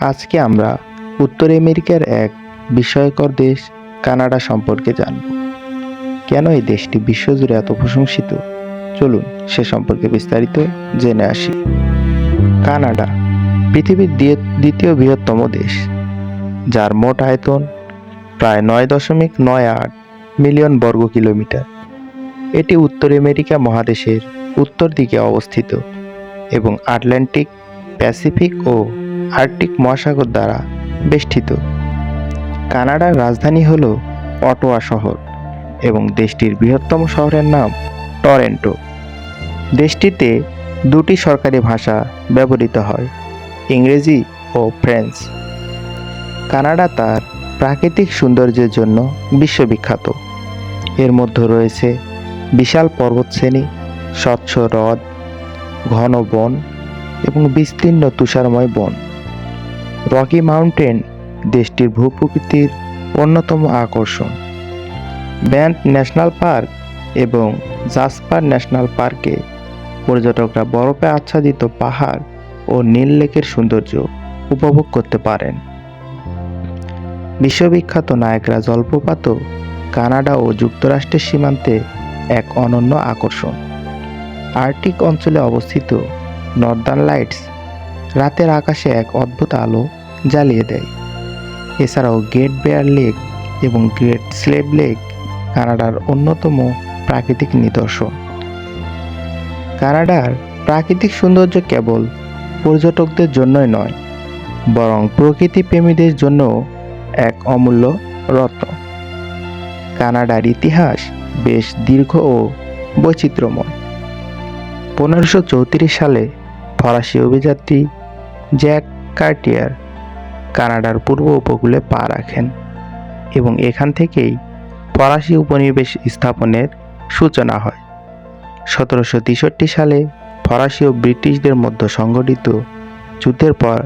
আজকে আমরা উত্তর আমেরিকার এক বিস্ময়কর দেশ কানাডা সম্পর্কে জানব। কেন এই দেশটি বিশ্বজুড়ে এত প্রশংসিত? চলুন সে সম্পর্কে বিস্তারিত জেনে আসি। কানাডা, পৃথিবীর দ্বি- দ্বিতীয় বৃহত্তম দেশ, যার মোট আয়তন প্রায় নয় দশমিক নয় আট মিলিয়ন বর্গ কিলোমিটার। এটি উত্তর আমেরিকা মহাদেশের উত্তর দিকে অবস্থিত এবং আটলান্টিক, প্যাসিফিক ও আর্কটিক মহাসাগর দ্বারা বেষ্টিত। কানাডার রাজধানী হল অটোয়া শহর এবং দেশটির বৃহত্তম শহরের নাম টরেন্টো। দেশটিতে দুটি সরকারি ভাষা ব্যবহৃত হয়, ইংরেজি ও ফ্রেঞ্চ। কানাডা তার প্রাকৃতিক সৌন্দর্যের জন্য বিশ্ববিখ্যাত। এর মধ্যে রয়েছে বিশাল পর্বতশ্রেণী, স্বচ্ছ হ্রদ, ঘন বন এবং বিস্তীর্ণ তুষারময় বন। রকি মাউন্টেন দেশটির ভূপ্রকৃতির অন্যতম আকর্ষণ। ব্যান্ড ন্যাশনাল পার্ক এবং জাসপার ন্যাশনাল পার্কে পর্যটকরা বরফে আচ্ছাদিত পাহাড় ও নীল লেকের সৌন্দর্য উপভোগ করতে পারেন। বিশ্ববিখ্যাত নায়করা জলপ্রপাতও কানাডা ও যুক্তরাষ্ট্রের সীমান্তে এক অনন্য আকর্ষণ। আর্কটিক অঞ্চলে অবস্থিত নর্দার্ন লাইটস রাতের আকাশে এক অদ্ভুত আলো জ্বালিয়ে দেয়। এছাড়াও গ্রেট বেয়ার লেক এবং গ্রেট স্লেভ লেক কানাডার অন্যতম প্রাকৃতিক নিদর্শন। কানাডার প্রাকৃতিক সৌন্দর্য কেবল পর্যটকদের জন্যই নয়, বরং প্রকৃতি প্রেমীদের জন্য এক অমূল্য রত্ন। কানাডার ইতিহাস বেশ দীর্ঘ ও বৈচিত্র্যময়। পনেরোশো সালে ফরাসি অভিযাত্রী জ্যাক কার্টিয়ার কানাডার পূর্ব উপকূলে পা রাখেন এবং এখান থেকেই ফরাসি উপনিবেশ স্থাপনের সূচনা হয়। সতেরোশো তেষট্টি সালে ফরাসি ও ব্রিটিশদের মধ্যে সংগঠিত যুদ্ধের পর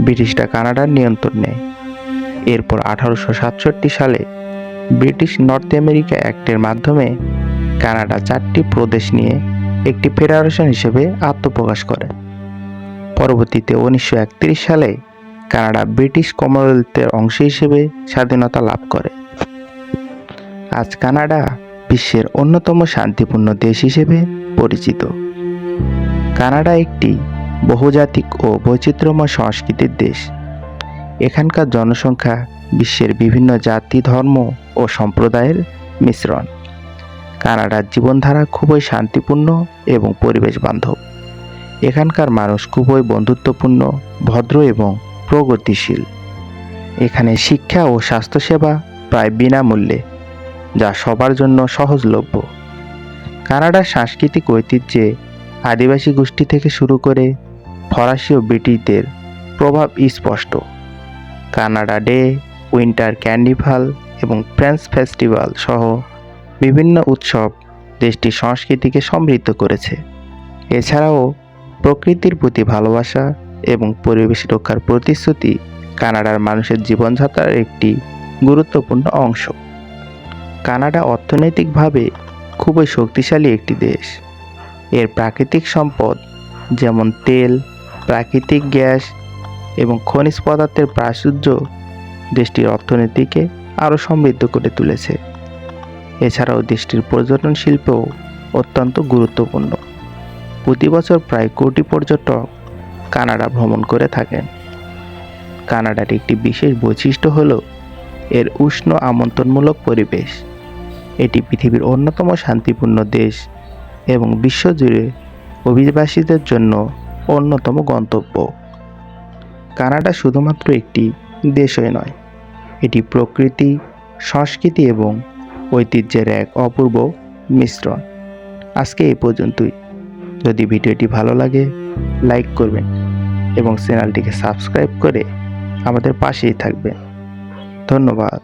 ব্রিটিশরা কানাডার নিয়ন্ত্রণ নেয়। এরপর আঠারোশো সাতষট্টি সালে ব্রিটিশ নর্থ আমেরিকা অ্যাক্টের মাধ্যমে কানাডা চারটি প্রদেশ নিয়ে একটি ফেডারেশন হিসেবে আত্মপ্রকাশ করে। পরবর্তীতে উনিশশো একত্রিশ সালে কানাডা ব্রিটিশ কমনওয়েলথের অংশ হিসেবে স্বাধীনতা লাভ করে। আজ কানাডা বিশ্বের অন্যতম শান্তিপূর্ণ দেশ হিসেবে পরিচিত। কানাডা একটি বহুজাতিক ও বৈচিত্র্যময় সংস্কৃতির দেশ। এখানকার জনসংখ্যা বিশ্বের বিভিন্ন জাতি, ধর্ম ও সম্প্রদায়ের মিশ্রণ। কানাডার জীবনধারা খুবই শান্তিপূর্ণ এবং পরিবেশ বান্ধব এখানকার মানুষ খুবই বন্ধুত্বপূর্ণ, ভদ্র এবং প্রগতিশীল। এখানে শিক্ষা ও স্বাস্থ্যসেবা প্রায় বিনামূল্যে, যা সবার জন্য সহজলভ্য। কানাডার সাংস্কৃতিক ঐতিহ্যে আদিবাসী গোষ্ঠী থেকে শুরু করে ফরাসি ও ব্রিটিশদের প্রভাব স্পষ্ট। কানাডা ডে, উইন্টার ক্যান্ডিভাল এবং ফ্রেন্স ফেস্টিভ্যাল সহ বিভিন্ন উৎসব দেশটির সংস্কৃতিকে সমৃদ্ধ করেছে। এছাড়াও প্রকৃতির প্রতি ভালোবাসা এবং পরিবেশ রক্ষার প্রতিশ্রুতি কানাডার মানুষের জীবনযাত্রার একটি গুরুত্বপূর্ণ অংশ। কানাডা অর্থনৈতিকভাবে খুবই শক্তিশালী একটি দেশ। এর প্রাকৃতিক সম্পদ যেমন তেল, প্রাকৃতিক গ্যাস এবং খনিজ পদার্থের প্রাচুর্য দেশটির অর্থনীতিকে আরও সমৃদ্ধ করে তুলেছে। এছাড়াও দেশটির পর্যটন শিল্পও অত্যন্ত গুরুত্বপূর্ণ। প্রতি বছর প্রায় কোটি পর্যটক কানাডা ভ্রমণ করে থাকেন। কানাডার একটি বিশেষ বৈশিষ্ট্য হল এর উষ্ণ আমন্ত্রণমূলক পরিবেশ। এটি পৃথিবীর অন্যতম শান্তিপূর্ণ দেশ এবং বিশ্বজুড়ে অভিবাসীদের জন্য অন্যতম গন্তব্য। কানাডা শুধুমাত্র একটি দেশই নয়, এটি প্রকৃতি, সংস্কৃতি এবং ঐতিহ্যের এক অপূর্ব মিশ্রণ। আজকে এই পর্যন্তই। যদি ভিডিওটি ভালো লাগে লাইক করবেন এবং চ্যানেলটিকে সাবস্ক্রাইব করে আমাদের পাশেই থাকবেন। ধন্যবাদ।